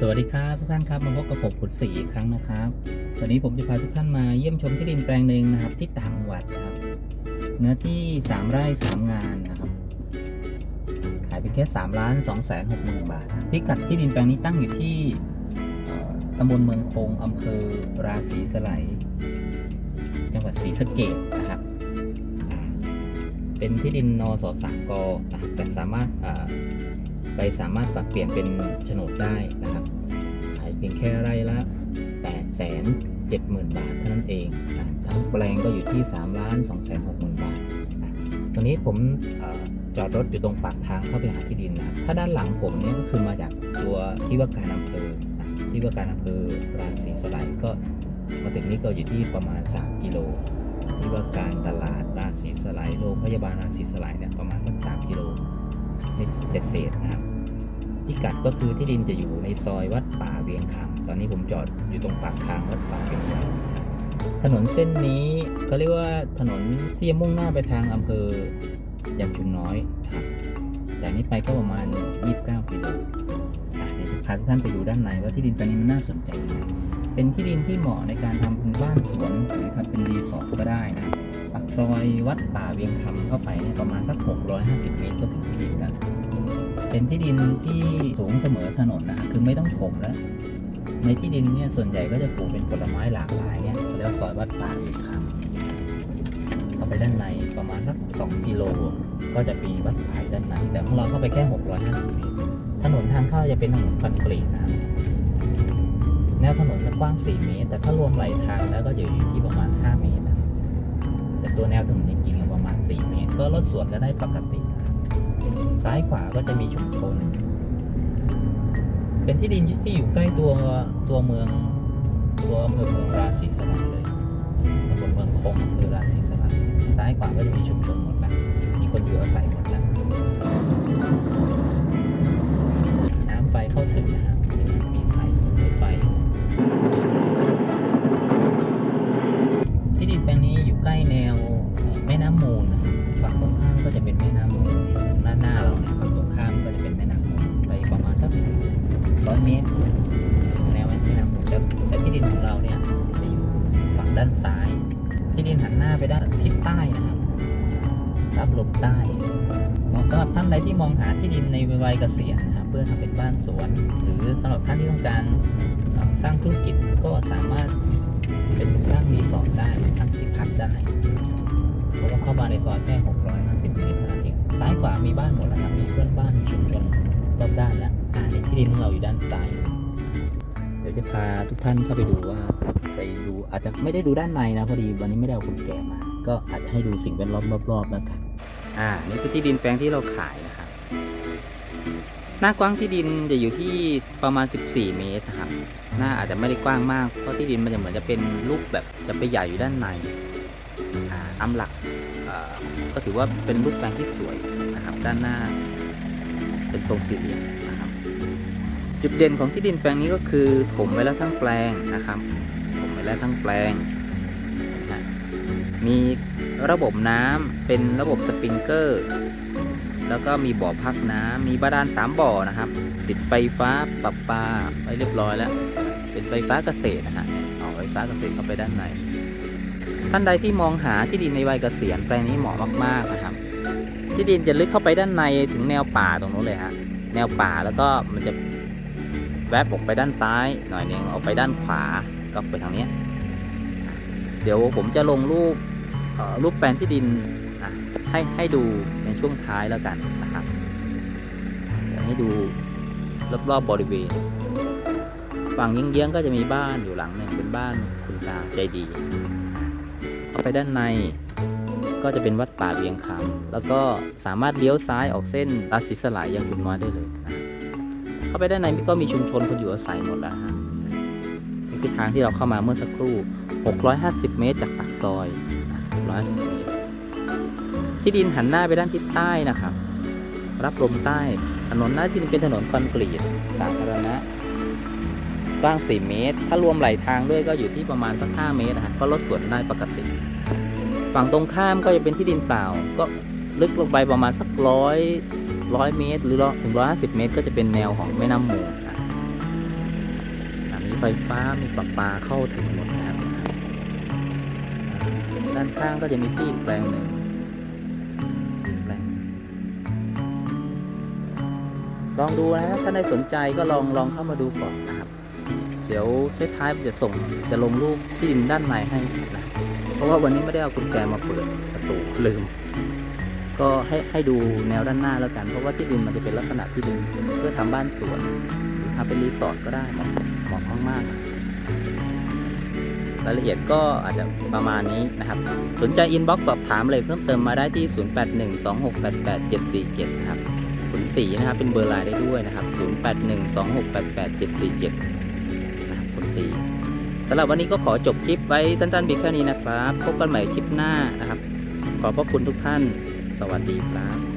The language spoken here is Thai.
สวัสดีครับทุกท่านครับมาพบกับผมขุนศรีอีกครั้งนะครับวันนี้ผมจะพาทุกท่านมาเยี่ยมชมที่ดินแปลงหนึ่งนะครับ ที่ต่างจังหวัดครับ เนื้อที่ 3 ไร่ 3 งานนะครับ ขายไปแค่3ล้าน2แสน6หมื่นบาท พิกัดที่ดินแปลงนี้ตั้งอยู่ที่ตำบลเมืองคงอำเภอราศีสไลจังหวัดศรีสะเกษนะครับ เป็นที่ดินนสสามกแต่สามารถ ไปสามารถปรับเปลี่ยนเป็นโฉนดได้นะครับ ขายเพียงแค่ไร่ละ 8 7 0 0 0 0 บาทเท่านั้นเองนะทั้งแปลงก็อยู่ที่3ล้าน2 6 0 0 0บาทนะตรงนี้ผมออจอดรถอยู่ตรงปากทางเข้าไปหาที่ดินนะถ้าด้านหลังผมเนี่ยก็คือมาจากตัวที่ว่าการอำเภอนะที่ว่าการอำเภอราศีสไลยก็มาถึงนี้ก็อยู่ที่ประมาณ 3 กิโลที่ว่าการตลาดราศีสไลยโรงพยาบาลราศีสไลยเนี่ยประมาณสัก3กิโล เศษๆนะครับพิกัดก็คือที่ดินจะอยู่ในซอยวัดป่าเวียงคำตอนนี้ผมจอดอยู่ตรงปากทางวัดป่าเวียงคำถนนเส้นนี้เขาเรียกว่าถนนที่จะมุ่งหน้าไปทางอำเภอยางชุมน้อยครับจากนี้ไปก็ประมาณ 29กิโลเดี๋ยวจะพาทุกท่านไปดูด้านในว่าที่ดินแปลงนี้มันน่าสนใจยังไงเป็นที่ดินที่เหมาะในการทำเป็นบ้านสวนหรือทำเป็นรีสอร์ทก็ได้นะครับ ปากซอยวัดป่าเวียงคำเข้าไปเนี่ยประมาณสัก 650 เมตรก็ถึงที่ดินแล้ว เป็นที่ดินที่สูงเสมอถนนนะคือไม่ต้องถมแล้ว ในที่ดินเนี่ยส่วนใหญ่ก็จะปลูกเป็นผลไม้หลากหลายเนี่ยเรียกว่าซอยวัดป่าเวียงคำเข้าไปด้านในประมาณสัก 2 กิโล ก็จะมีวัดป่าด้านในแต่ของเราเข้าไปแค่ 650 เมตร ถนนทางเข้าจะเป็นถนนคอนกรีตนะแนวถนนจะกว้าง 4 เมตร แต่ถ้ารวมไหลทางแล้วก็อยู่ที่ประมาณ 5 เมตร ตัวแนวถนนจริงๆประมาณ 4 เมตร ก็รถสวนก็ได้ปกติ ซ้ายขวาก็จะมีชุมชน เป็นที่ดินที่อยู่ใกล้ตัวตัวเมือง ตัวอำเภอเมืองราศีสไลยเลยตำบลเมืองคงอำเภอราศีสไลยซ้ายขวาก็จะมีชุมชนหมดแล้วมีคนอยู่อาศัยหมดแล้ว รับลมใต้สำหรับท่านใดที่มองหาที่ดินในวัยเกษียณนะครับเพื่อทำเป็นบ้านสวน หรือสำหรับท่านที่ต้องการสร้างธุรกิจก็สามารถเป็นสร้างรีสอร์ทได้ทั้งที่พักได้เพราะว่าเข้ามาในซอยแค่650เมตรเท่านั้นเองซ้ายขวามีบ้านหมดแล้วครับมีเพื่อนบ้านชุมชนรอบด้านแล้วอ่าในที่ดินของเราอยู่ด้านซ้าย ดี๋ยวจะพาทุกท่านเข้าไปดูว่าไปดูอาจจะไม่ได้ดูด้านในนะพอดีวันนี้ไม่ได้เอาคนแก่มา ก็อาจจะให้ดูสิ่งแวดล้อมรอบๆแล้วกันอ่านี่คือที่ดินแปลงที่เราขายนะครับหน้ากว้างที่ดินจะอยู่ที่ประมาณ 14 เมตรนะครับหน้าอาจจะไม่ได้กว้างมากเพราะที่ดินมันจะเหมือนจะเป็นรูปแบบจะไปใหญ่อยู่ด้านในอ่าตามหลักอ่อก็ถือว่าเป็นรูปแปลงที่สวยนะครับด้านหน้าเป็นทรงสี่เหลี่ยม จุดเด่นของที่ดินแปลงนี้ก็คือถมไว้แล้วทั้งแปลงนะครับถมไว้แล้วทั้งแปลงนะมีระบบน้ำเป็นระบบสปริงเกอร์ แล้วก็มีบ่อพักน้ำมีบาดาลสามบ่อนะครับ ติดไฟฟ้าปรับปาไว้เรียบร้อยแล้ว เป็นไฟฟ้าเกษตรนะฮะต่อไฟฟ้าเกษตรเข้าไปด้านในท่านใดที่มองหาที่ดินในวัยเกษียณแปลงนี้เหมาะมากๆนะครับ ที่ดินจะลึกเข้าไปด้านในถึงแนวป่าตรงนู้นเลยฮะแนวป่าแล้วก็มันจะ แวบออกไปด้านซ้ายหน่อยหนึ่งออกไปด้านขวาก็ไปทางนี้ เดี๋ยวผมจะลงรูปรูปแปลนที่ดินให้ให้ดูในช่วงท้ายแล้วกันนะครับให้ดูรอบๆบบริเวณฝั่งเยื้องๆก็จะมีบ้านอยู่หลังหนึ่งเป็นบ้านคุณตาใจดีเข้าไปด้านในก็จะเป็นวัดป่าเวียงคำแล้วก็สามารถเลี้ยวซ้ายออกเส้นราศีสลายยังคุณน้อยได้เลยนะ เข้าไปด้านในก็มีชุมชนคนอยู่อาศัยหมดแล้วฮะนี่คือทางที่เราเข้ามาเมื่อสักครู่ 650 เมตรจากปากซอย650เมตรที่ดินหันหน้าไปด้านทิศใต้นะครับ รับลมใต้ ถนนหน้าที่เป็นถนนคอนกรีตสาธารณะกว้าง 4 เมตร ถ้ารวมไหลทางด้วยก็อยู่ที่ประมาณสัก5เมตรนะฮะก็ลดส่วนได้ปกติ ฝั่งตรงข้ามก็จะเป็นที่ดินเปล่า ก็ลึกลงไปประมาณสักร้อย ร้อยเมตร หรือถึงร้อยห้าสิบเมตร ก็จะเป็นแนวของแม่น้ำมูลนะไฟฟ้ามีประปาเข้าถึงหมดนะครับด้านข้างก็จะมีที่แปลงหนึ่งอีกแปลงลองดูนะครับถ้าได้สนใจก็ลองลองเข้ามาดูก่อนนะครับ เดี๋ยวท้ายจะส่งจะลงรูปที่ดินด้านในให้นะเพราะว่าวันนี้ไม่ได้เอากุญแจมาเปิดประตูลืม ก็ให้ให้ดูแนวด้านหน้าแล้วกัน เพราะว่าที่ดินมันจะเป็นลักษณะที่ดินเพื่อทำบ้านสวนหรือทำเป็นรีสอร์ทก็ได้เหมาะเหมาะมากๆรายละเอียดก็อาจจะประมาณนี้นะครับ สนใจอินบ็อกซ์สอบถามเลยเพิ่มเติมมาได้ที่ 0812688747 นะครับขนสีนะครับเป็นเบอร์ไลน์ได้ด้วยนะครับ 0812688747 นะครับขนสีสำหรับวันนี้ก็ขอจบคลิปไว้สั้นๆเพียงแค่นี้นะครับ พบกันใหม่คลิปหน้านะครับ ขอบพระคุณทุกท่าน สวัสดีครับ